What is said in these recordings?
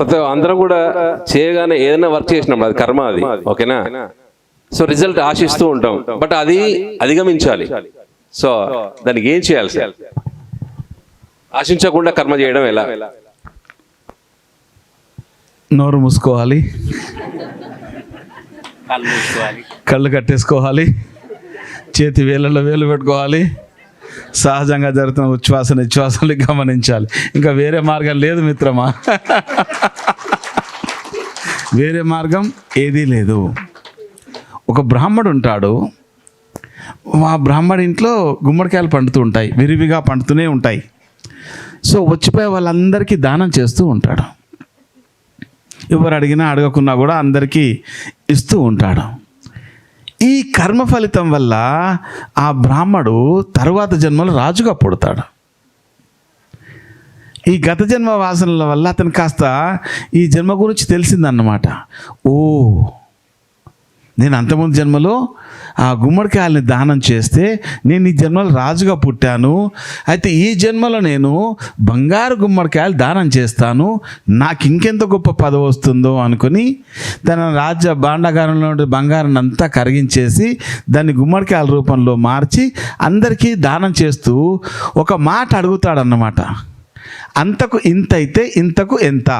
ప్రతి అందరం కూడా చేయగానే ఏదైనా వర్క్ చేసినప్పుడు అది కర్మ అది. ఓకేనా? సో రిజల్ట్ ఆశిస్తూ ఉంటాం. బట్ అది అధిగమించాలి. సో దానికి ఏం చేయాలి సార్? ఆశించకుండా కర్మ చేయడం ఎలా? నోరు మూసుకోవాలి. కళ్ళు కట్టేసుకోవాలి. చేతి వేళ్ళలో వేలు పెట్టుకోవాలి. సహజంగా జరుగుతున్న ఉచ్ఛ్వాస నిశ్వాసాలు గమనించాలి. ఇంకా వేరే మార్గం లేదు మిత్రమా? వేరే మార్గం ఏదీ లేదు. ఒక బ్రాహ్మడు ఉంటాడు. ఆ బ్రాహ్మడి ఇంట్లో గుమ్మడికాయలు పండుతూ ఉంటాయి విరివిగా పండుతూనే ఉంటాయి. సో వచ్చిపోయే వాళ్ళందరికీ దానం చేస్తూ ఉంటాడు. ఎవరు అడిగినా అడగకున్నా కూడా అందరికీ ఇస్తూ ఉంటాడు. ఈ కర్మ ఫలితం వల్ల ఆ బ్రాహ్మడు తరువాత జన్మలో రాజుగా పుడతాడు. ఈ గత జన్మ వాసనల వల్ల అతను కాస్త ఈ జన్మ గురించి తెలిసిందన్నమాట. ఓ నేను అంతకుముందు జన్మలో ఆ గుమ్మడికాయల్ని దానం చేస్తే నేను ఈ జన్మలో రాజుగా పుట్టాను. అయితే ఈ జన్మలో నేను బంగారు గుమ్మడికాయలు దానం చేస్తాను. నాకు ఇంకెంత గొప్ప పదవి వస్తుందో అనుకుని తన రాజ్య భాండాగారంలో ఉండే బంగారాన్ని అంతా కరిగించేసి దాన్ని గుమ్మడికాయల రూపంలో మార్చి అందరికీ దానం చేస్తూ ఒక మాట అడుగుతాడన్నమాట. అంతకు ఇంత అయితే ఇంతకు ఎంత?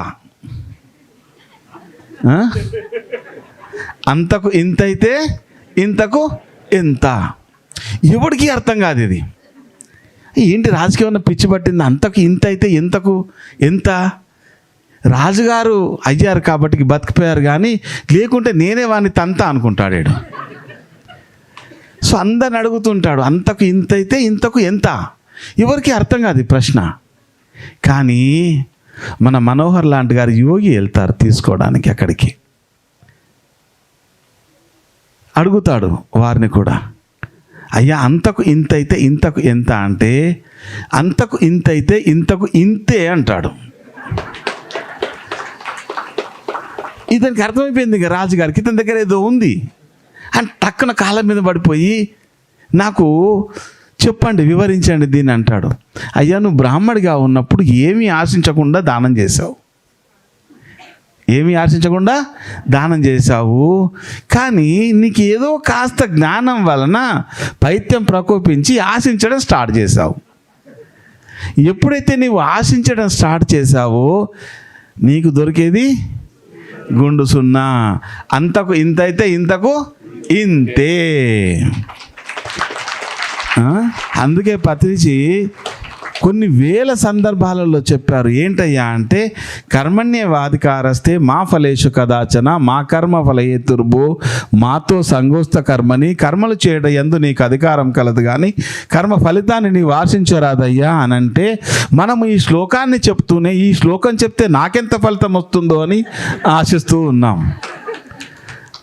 అంతకు ఇంత అయితే ఇంతకు ఎంత ఎవడికి అర్థం కాదు ఇది? ఏంటి రాజకీయం పిచ్చి పట్టింది? అంతకు ఇంత అయితే ఇంతకు ఎంత? రాజుగారు అయ్యారు కాబట్టి బతికిపోయారు కానీ లేకుంటే నేనే వాడిని తంత అనుకుంటాడు సో అందరిని అడుగుతుంటాడు అంతకు ఇంత అయితే ఇంతకు ఎంత? ఎవరికి అర్థం కాదు ఈ ప్రశ్న. కానీ మన మనోహర్ లాంటి గారు యోగి వెళ్తారు తీసుకోవడానికి అక్కడికి. అడుగుతాడు వారిని కూడా. అయ్యా అంతకు ఇంత అయితే ఇంతకు ఎంత అంటే అంతకు ఇంత అయితే ఇంతకు ఇంతే అంటాడు. ఇతనికి అర్థమైపోయింది ఇక రాజుగారికి ఇతని దగ్గర ఏదో ఉంది. అని టక్కున కాళ్ళ మీద పడిపోయి నాకు చెప్పండి వివరించండి దీన్ని అంటాడు. అయ్యా నువ్వు బ్రాహ్మడిగా ఉన్నప్పుడు ఏమీ ఆశించకుండా దానం చేశావు. ఏమీ ఆశించకుండా దానం చేశావు. కానీ నీకు ఏదో కాస్త జ్ఞానం వలన పైత్యం ప్రకోపించి ఆశించడం స్టార్ట్ చేశావు. ఎప్పుడైతే నీవు ఆశించడం స్టార్ట్ చేశావో నీకు దొరికేది గుండు సున్నా. అంతకు ఇంత అయితే ఇంతకు ఇంతే. అందుకే పత్రిచి కొన్ని వేల సందర్భాలలో చెప్పారు. ఏంటయ్యా అంటే కర్మణ్యవాధికారస్తే మా ఫలేషు కదాచన మా కర్మ ఫలయేతుర్భో మాతో సంగోస్త కర్మని కర్మలు చేయడం ఎందు నీకు అధికారం కలదు కానీ కర్మ ఫలితాన్ని నీవు ఆశించరాదయ్యా అని అంటే మనము ఈ శ్లోకాన్ని చెప్తూనే ఈ శ్లోకం చెప్తే నాకెంత ఫలితం వస్తుందో అని ఆశిస్తూ ఉన్నాం.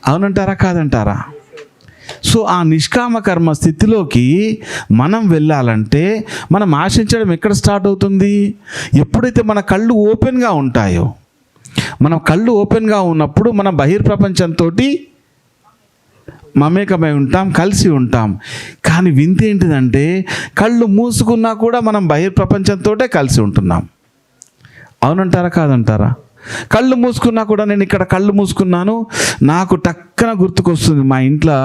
అవునంటారా కాదంటారా? సో ఆ నిష్కామ కర్మ స్థితిలోకి మనం వెళ్ళాలంటే మనం ఆశించడం ఎక్కడ స్టార్ట్ అవుతుంది? ఎప్పుడైతే మన కళ్ళు ఓపెన్గా ఉంటాయో మన కళ్ళు ఓపెన్గా ఉన్నప్పుడు మన బహిర్ప్రపంచంతో మమేకమై ఉంటాం కలిసి ఉంటాం. కానీ వింత ఏంటిదంటే కళ్ళు మూసుకున్నా కూడా మనం బహిర్ప్రపంచంతో కలిసి ఉంటున్నాం. అవునంటారా కాదంటారా? కళ్ళు మూసుకున్నా కూడా నేను ఇక్కడ కళ్ళు మూసుకున్నాను నాకు టక్కన గుర్తుకొస్తుంది మా ఇంట్లో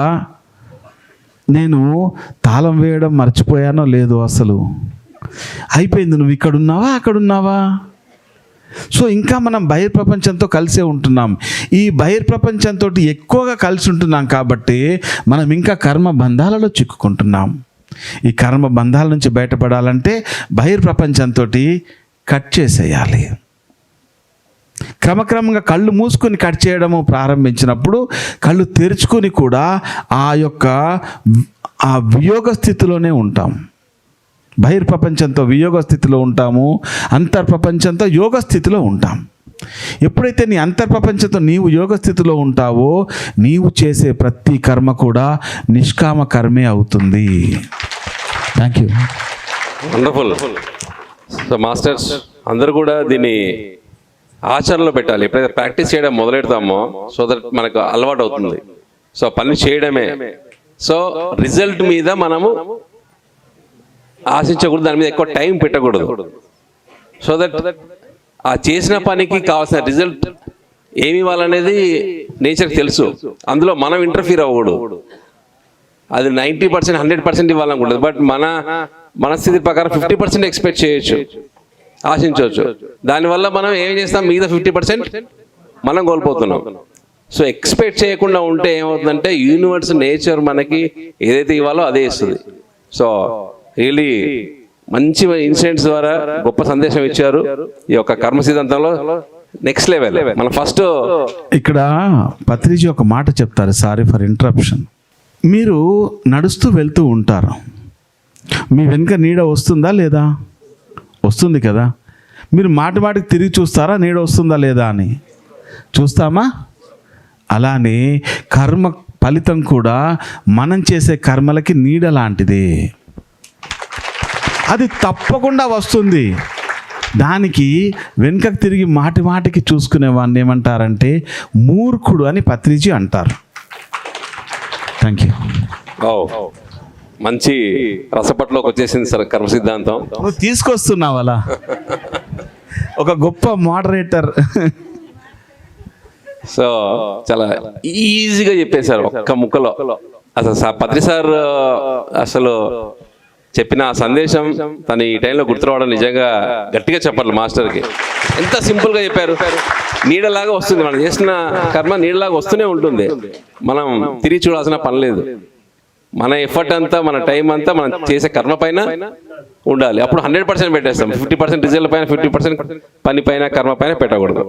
నేను తాళం వేయడం మర్చిపోయానో లేదో అసలు. అయిపోయింది నువ్వు ఇక్కడ ఉన్నావా అక్కడ ఉన్నావా సో ఇంకా మనం బహిర్ప్రపంచంతో కలిసే ఉంటున్నాం. ఈ బహిర్ప్రపంచంతో ఎక్కువగా కలిసి ఉంటున్నాం కాబట్టి మనం ఇంకా కర్మ బంధాలలో చిక్కుకుంటున్నాం. ఈ కర్మ బంధాల నుంచి బయటపడాలంటే బహిర్ప్రపంచంతో కట్ చేసేయాలి. క్రమక్రమంగా కళ్ళు మూసుకొని కట్ చేయడము ప్రారంభించినప్పుడు కళ్ళు తెరుచుకొని కూడా ఆ యొక్క ఆ వియోగ స్థితిలోనే ఉంటాం. బహిర్ప్రపంచంతో వియోగ స్థితిలో ఉంటాము అంతర్ప్రపంచంతో యోగ స్థితిలో ఉంటాం. ఎప్పుడైతే నీ అంతర్ప్రపంచంతో నీవు యోగ స్థితిలో ఉంటావో నీవు చేసే ప్రతి కర్మ కూడా నిష్కామ కర్మే అవుతుంది. Thank you wonderful so masters అందరూ కూడా దీన్ని ఆచరణలో పెట్టాలి. ఎప్పుడైతే ప్రాక్టీస్ చేయడం మొదలెడతామో సో దట్ మనకు అలవాటు అవుతుంది సో పని చేయడమే. సో రిజల్ట్ మీద మనము ఆశించకూడదు. దాని మీద ఎక్కువ టైం పెట్టకూడదు. సో దట్ ఆ చేసిన పనికి కావాల్సిన రిజల్ట్ ఏమి ఇవ్వాలనేది నేచర్కి తెలుసు. అందులో మనం ఇంటర్ఫీర్ అవ్వకూడదు. అది నైంటీ పర్సెంట్ హండ్రెడ్ పర్సెంట్ ఇవ్వాలనుకుంటుంది. బట్ మన మనస్థితి ప్రకారం ఫిఫ్టీ పర్సెంట్ ఎక్స్పెక్ట్ చేయొచ్చు. ఆశించవచ్చు. దానివల్ల మనం ఏం చేస్తాం? మిగతా ఫిఫ్టీ పర్సెంట్ మనం కోల్పోతున్నాం. సో ఎక్స్పెక్ట్ చేయకుండా ఉంటే ఏమవుతుందంటే యూనివర్స్ నేచర్ మనకి ఏదైతే ఇవ్వాలో అదే ఇస్తుంది. సో రియలీ మంచి ఇన్సిడెంట్స్ ద్వారా గొప్ప సందేశం ఇచ్చారు ఈ యొక్క కర్మ సిద్ధాంతంలో. నెక్స్ట్ లెవెల్ మన ఫస్ట్ ఇక్కడ పత్రిజీ ఒక మాట చెప్తారు. సారీ ఫర్ ఇంటరప్షన్ మీరు నడుస్తూ వెళ్తూ ఉంటారు? మీ వెనుక నీడ వస్తుందా లేదా? వస్తుంది కదా. మీరు మాట మాటికి తిరిగి చూస్తారా? నీడ వస్తుందా లేదా అని. చూస్తామా? అలానే కర్మ ఫలితం కూడా మనం చేసే కర్మలకి నీడ లాంటిదే. అది తప్పకుండా వస్తుంది. దానికి వెనుకకు తిరిగి మాటి మాటికి చూసుకునే వాడిని ఏమంటారంటే మూర్ఖుడు అని పత్రిజీ అంటారు. థ్యాంక్ యూ మంచి రసపట్లోకి వచ్చేసింది సార్ కర్మ సిద్ధాంతం. నువ్వు తీసుకొస్తున్నావు అలా ఒక గొప్ప మోడరేటర్ సో చాలా ఈజీగా చెప్పేశారు ఒక్క ముక్కలో. అసలు పత్రి సార్ అసలు చెప్పిన ఆ సందేశం తను ఈ టైంలో గుర్తురావడం నిజంగా గట్టిగా చెప్పాలి మాస్టర్కి. ఎంత సింపుల్గా చెప్పారు. నీడలాగా వస్తుంది మనం చేసిన కర్మ నీడలాగా వస్తూనే ఉంటుంది. మనం తిరిగి చూడాల్సిన పని లేదు. మన ఎఫర్ట్ అంతా మన టైం అంతా మనం చేసే కర్మ పైన ఉండాలి. అప్పుడు హండ్రెడ్ పర్సెంట్ పెట్టేస్తాం. ఫిఫ్టీ పర్సెంట్ రిజల్ట్ పైన ఫిఫ్టీ పర్సెంట్ పని పైన కర్మ పైన పెట్టకూడదు.